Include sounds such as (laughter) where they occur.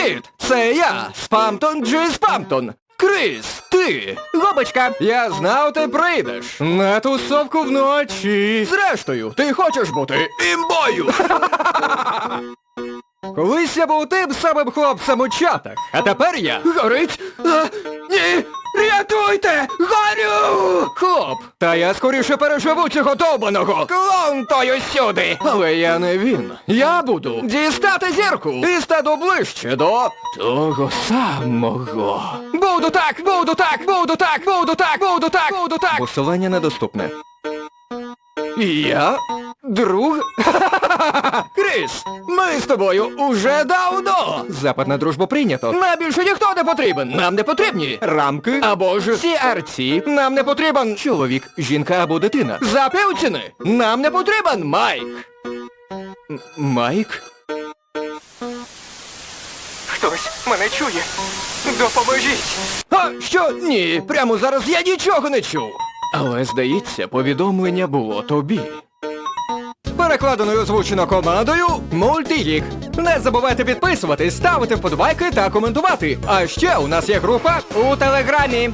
Привіт! Це я, Спамтон Джей Спамтон. Крис, ти, Гобочка, я знав, ти прийдеш. На тусовку вночі. Зрештою, ти хочеш бути імбою. (laughs) Колись я був тим самим хлопцем у чатах, а тепер я... Горить? А, ні! Рятуйте! Горю! Хлоп, та я скоріше переживу цього довбаного! Клоун той усюди! Але я не він. Я буду дістати зірку і стану ближче до того самого. Буду так, буду так, буду так, буду так, буду так, буду так! Посилання недоступне. І я? Друг? (laughs) Крис, ми з тобою уже давно. Запит на дружбу прийнято. Нам більше ніхто не потрібен. Нам не потрібні рамки або ж CRC. Нам не потрібен чоловік, жінка або дитина. Запівчини. Нам не потрібен Майк. М- Майк? Хтось мене чує. Допоможіть. А що? Ні, прямо зараз я нічого не чув. Але, здається, повідомлення було тобі. Перекладено і озвучено командою Мультігік. Не забувайте підписуватись, ставити вподобайки та коментувати. А ще у нас є група у телеграмі.